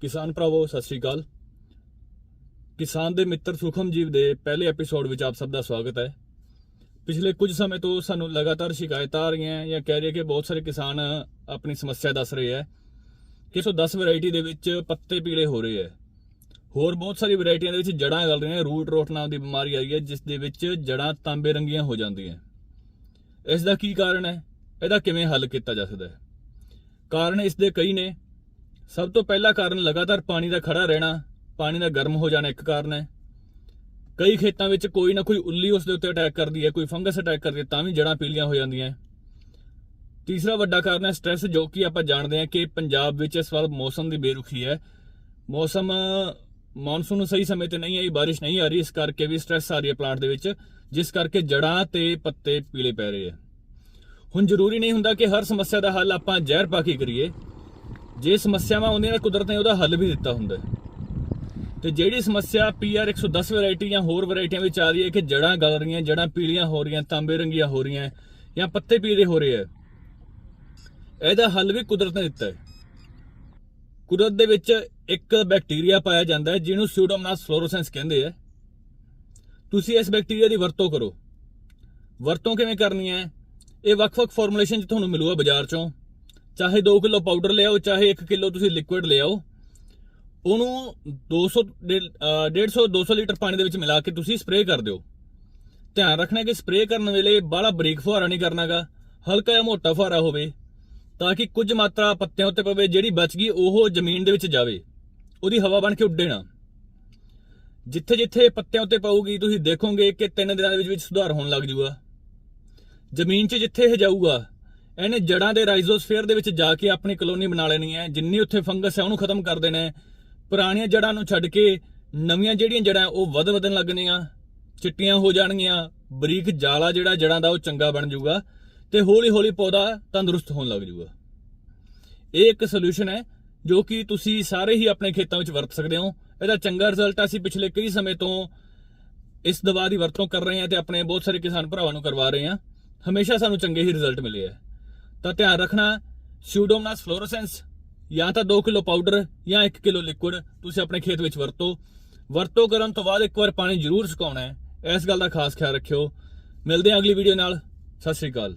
ਕਿਸਾਨ ਭਰਾਵੋ, ਸਤਿ ਸ੍ਰੀ ਅਕਾਲ। ਕਿਸਾਨ ਦੇ ਮਿੱਤਰ ਸੁਖਮਜੀਵ ਦੇ ਪਹਿਲੇ ਐਪੀਸੋਡ ਵਿੱਚ ਆਪ ਸਭ ਦਾ ਸਵਾਗਤ ਹੈ। ਪਿਛਲੇ ਕੁਝ ਸਮੇਂ ਤੋਂ ਸਾਨੂੰ ਲਗਾਤਾਰ ਸ਼ਿਕਾਇਤਾਂ ਆ ਰਹੀਆਂ ਜਾਂ ਕਹਿ ਰਹੇ ਕਿ ਬਹੁਤ ਸਾਰੇ ਕਿਸਾਨ ਆਪਣੀ ਸਮੱਸਿਆ ਦੱਸ ਰਹੇ ਹੈ ਕਿ 110 ਵੈਰਾਈਟੀ ਦੇ ਵਿੱਚ ਪੱਤੇ ਪੀਲੇ ਹੋ ਰਹੇ ਹੈ। ਹੋਰ ਬਹੁਤ ਸਾਰੀ ਵੈਰਾਈਟੀਆਂ ਦੇ ਵਿੱਚ ਜੜਾਂ ਗਲ ਰਹੀਆਂ, ਰੂਟ ਰੋਟ ਨਾਮ ਦੀ ਬਿਮਾਰੀ ਆ ਰਹੀ ਹੈ, ਜਿਸ ਦੇ ਵਿੱਚ ਜੜਾਂ ਤਾਂਬੇ ਰੰਗੀਆਂ ਹੋ ਜਾਂਦੀਆਂ ਇਸ ਦਾ ਕੀ ਕਾਰਨ ਹੈ? ਇਹਦਾ ਕਿਵੇਂ ਹੱਲ ਕੀਤਾ ਜਾ ਸਕਦਾ ਹੈ? ਕਾਰਨ ਇਸ ਦੇ ਕਈ ਨੇ। ਸਭ ਤੋਂ ਪਹਿਲਾ ਕਾਰਨ ਲਗਾਤਾਰ ਪਾਣੀ ਦਾ ਖੜਾ ਰਹਿਣਾ, ਪਾਣੀ ਦਾ ਗਰਮ ਹੋ ਜਾਣਾ ਇੱਕ ਕਾਰਨ ਹੈ। ਕਈ ਖੇਤਾਂ ਵਿੱਚ ਕੋਈ ਨਾ ਕੋਈ ਉੱਲੀ ਉਸ ਦੇ ਉੱਤੇ ਅਟੈਕ ਕਰਦੀ ਹੈ, ਕੋਈ ਫੰਗਸ ਅਟੈਕ ਕਰਦੀ ਹੈ, ਤਾਂ ਵੀ ਜੜਾਂ ਪੀਲੀਆਂ ਹੋ ਜਾਂਦੀਆਂ ਤੀਸਰਾ ਵੱਡਾ ਕਾਰਨ ਹੈ ਸਟ੍ਰੈਸ ਜੋ ਕਿ ਆਪਾਂ ਜਾਣਦੇ ਹਾਂ ਕਿ ਪੰਜਾਬ ਵਿੱਚ ਇਸ ਵਾਰ ਮੌਸਮ ਦੀ ਬੇਰੁਖੀ ਹੈ। ਮੌਸਮ ਮੌਨਸੂਨ ਨੂੰ ਸਹੀ ਸਮੇਂ ਤੇ ਨਹੀਂ ਆਈ, ਬਾਰਿਸ਼ ਨਹੀਂ ਆ ਰਹੀ, ਇਸ ਕਰਕੇ ਵੀ ਸਟ੍ਰੈਸ ਆ ਰਹੀ ਹੈ ਪਲਾਂਟ ਦੇ ਵਿੱਚ, ਜਿਸ ਕਰਕੇ ਜੜਾਂ ਤੇ ਪੱਤੇ ਪੀਲੇ ਪੈ ਰਹੇ ਹੈ। ਹੁਣ ਜ਼ਰੂਰੀ ਨਹੀਂ ਹੁੰਦਾ ਕਿ ਹਰ ਸਮੱਸਿਆ ਦਾ ਹੱਲ ਆਪਾਂ ਜ਼ਹਿਰ ਪਾ ਕੇ ਕਰੀਏ। ਜੇ ਸਮੱਸਿਆਵਾਂ ਆਉਂਦੀਆਂ ਨੇ ਕੁਦਰਤ ਨੇ ਉਹਦਾ ਹੱਲ ਵੀ ਦਿੱਤਾ ਹੁੰਦਾ ਹੈ। ਤੇ ਜਿਹੜੀ ਸਮੱਸਿਆ PR 110 ਵੈਰਾਈਟੀ ਜਾਂ ਹੋਰ ਵੈਰਾਈਟੀਆਂ ਵਿੱਚ ਆ ਰਹੀ ਹੈ ਕਿ ਜੜਾਂ ਗਲ ਰਹੀਆਂ, ਜੜਾਂ ਪੀਲੀਆਂ ਹੋ ਰਹੀਆਂ, ਤਾਂਬੇ ਰੰਗੀਆਂ ਹੋ ਰਹੀਆਂ, ਜਾਂ ਪੱਤੇ ਪੀਲੇ ਹੋ ਰਹੇ ਹੈ ਇਹਦਾ ਹੱਲ ਵੀ ਕੁਦਰਤ ਨੇ ਦਿੱਤਾ ਹੈ। ਕੁਦਰਤ ਦੇ ਵਿੱਚ ਇੱਕ ਬੈਕਟੀਰੀਆ ਪਾਇਆ ਜਾਂਦਾ ਹੈ, ਜਿਹਨੂੰ ਸਿਊਡੋਮਨਾਸ ਫਲੋਰੋਸੈਂਸ ਕਹਿੰਦੇ ਆ। ਤੁਸੀਂ ਇਸ ਬੈਕਟੀਰੀਆ ਦੀ ਵਰਤੋਂ ਕਰੋ। ਵਰਤੋਂ ਕਿਵੇਂ ਕਰਨੀ ਹੈ? ਇਹ ਵੱਖ-ਵੱਖ ਫਾਰਮੂਲੇਸ਼ਨ ਚ ਤੁਹਾਨੂੰ ਮਿਲੂਗਾ ਬਾਜ਼ਾਰ ਚੋਂ। ਚਾਹੇ 2 ਕਿਲੋ ਪਾਊਡਰ ਲਿਆਓ ਚਾਹੇ 1 ਕਿਲੋ ਤੁਸੀਂ ਲਿਕੁਇਡ ਲਿਆਓ ਉਹਨੂੰ 200 ਡੇ- ਅਹ 150 200 ਲੀਟਰ ਪਾਣੀ ਦੇ ਵਿੱਚ ਮਿਲਾ ਕੇ ਤੁਸੀਂ ਸਪਰੇਅ ਕਰ ਦਿਓ। ਧਿਆਨ ਰੱਖਣਾ ਕਿ ਸਪਰੇਅ ਕਰਨ ਵੇਲੇ ਬਾਹਲਾ ਬਰੀਕ ਫੁਹਾਰਾ ਨਹੀਂ ਕਰਨਾਗਾ, ਹਲਕਾ ਜਿਹਾ ਮੋਟਾ ਫੁਹਾਰਾ ਹੋਵੇ, ਤਾਂ ਕਿ ਕੁਝ ਮਾਤਰਾ ਪੱਤਿਆਂ ਉੱਤੇ ਪਵੇ, ਜਿਹੜੀ ਬਚ ਗਈ ਉਹ ਜ਼ਮੀਨ ਦੇ ਵਿੱਚ ਜਾਵੇ, ਉਹਦੀ ਹਵਾ ਬਣ ਕੇ ਉੱਡੇ ਨਾ। ਜਿੱਥੇ ਜਿੱਥੇ ਪੱਤਿਆਂ ਉੱਤੇ ਪਊਗੀ, ਤੁਸੀਂ ਦੇਖੋਗੇ ਕਿ ਤਿੰਨ ਦਿਨਾਂ ਦੇ ਵਿੱਚ ਵਿੱਚ ਸੁਧਾਰ ਹੋਣ ਲੱਗ ਜੂਗਾ। ਜ਼ਮੀਨ 'ਚ ਜਿੱਥੇ ਇਹ ਜਾਊਗਾ ਇਹਨੇ ਜੜਾਂ ਦੇ ਰਾਈਜ਼ੋਸਫੇਅਰ ਦੇ ਵਿੱਚ ਜਾ ਕੇ ਆਪਣੀ ਕਲੋਨੀ ਬਣਾ ਲੈਣੀ ਹੈ। ਜਿੰਨੀ ਉੱਥੇ ਫੰਗਸ ਹੈ, ਉਹਨੂੰ ਖਤਮ ਕਰ ਦੇਣਾ ਹੈ। ਪੁਰਾਣੀਆਂ ਜੜਾਂ ਨੂੰ ਛੱਡ ਕੇ ਨਵੀਆਂ ਜਿਹੜੀਆਂ ਜੜਾਂ ਉਹ ਵਧ ਵਧਣ ਲੱਗਣੀਆਂ ਚਿੱਟੀਆਂ ਹੋ ਜਾਣਗੀਆਂ। ਬਰੀਕ ਜਾਲਾ ਜਿਹੜਾ ਜੜਾਂ ਦਾ, ਉਹ ਚੰਗਾ ਬਣ ਜਾਊਗਾ ਤੇ ਹੌਲੀ ਹੌਲੀ ਪੌਦਾ ਤੰਦਰੁਸਤ ਹੋਣ ਲੱਗ ਜਾਊਗਾ। ਇਹ ਇੱਕ ਸੋਲੂਸ਼ਨ ਹੈ, ਜੋ ਕਿ ਤੁਸੀਂ ਸਾਰੇ ਹੀ ਆਪਣੇ ਖੇਤਾਂ ਵਿੱਚ ਵਰਤ ਸਕਦੇ ਹੋ। ਇਹਦਾ ਚੰਗਾ ਰਿਜ਼ਲਟ ਅਸੀਂ ਪਿਛਲੇ ਕਈ ਸਮੇਂ ਤੋਂ ਇਸ ਦਵਾ ਦੀ ਵਰਤੋਂ ਕਰ ਰਹੇ ਹਾਂ ਤੇ ਆਪਣੇ ਬਹੁਤ ਸਾਰੇ ਕਿਸਾਨ ਭਰਾਵਾਂ ਨੂੰ ਕਰਵਾ ਰਹੇ ਹਾਂ। ਹਮੇਸ਼ਾ ਸਾਨੂੰ ਚੰਗੇ ਹੀ ਰਿਜ਼ਲਟ ਮਿਲੇ ਹੈ ਤਾਂ ਧਿਆਨ ਰੱਖਣਾ ਸ਼ਿਊਡੋਮਨਾਸ ਫਲੋਰੋਸੈਂਸ ਜਾਂ ਤਾਂ 2 ਕਿਲੋ ਪਾਊਡਰ ਜਾਂ 1 ਕਿਲੋ ਲਿਕੁਇਡ ਤੁਸੀਂ ਆਪਣੇ ਖੇਤ ਵਿੱਚ ਵਰਤੋ। ਵਰਤੋਂ ਕਰਨ ਤੋਂ ਬਾਅਦ ਇੱਕ ਵਾਰ ਪਾਣੀ ਜ਼ਰੂਰ ਸੁਕਾਉਣਾ ਹੈ। ਇਸ ਗੱਲ ਦਾ ਖਾਸ ਖਿਆਲ ਰੱਖਿਓ। ਮਿਲਦੇ ਹਾਂ ਅਗਲੀ ਵੀਡੀਓ ਨਾਲ। ਸਤਿ ਸ਼੍ਰੀ ਅਕਾਲ।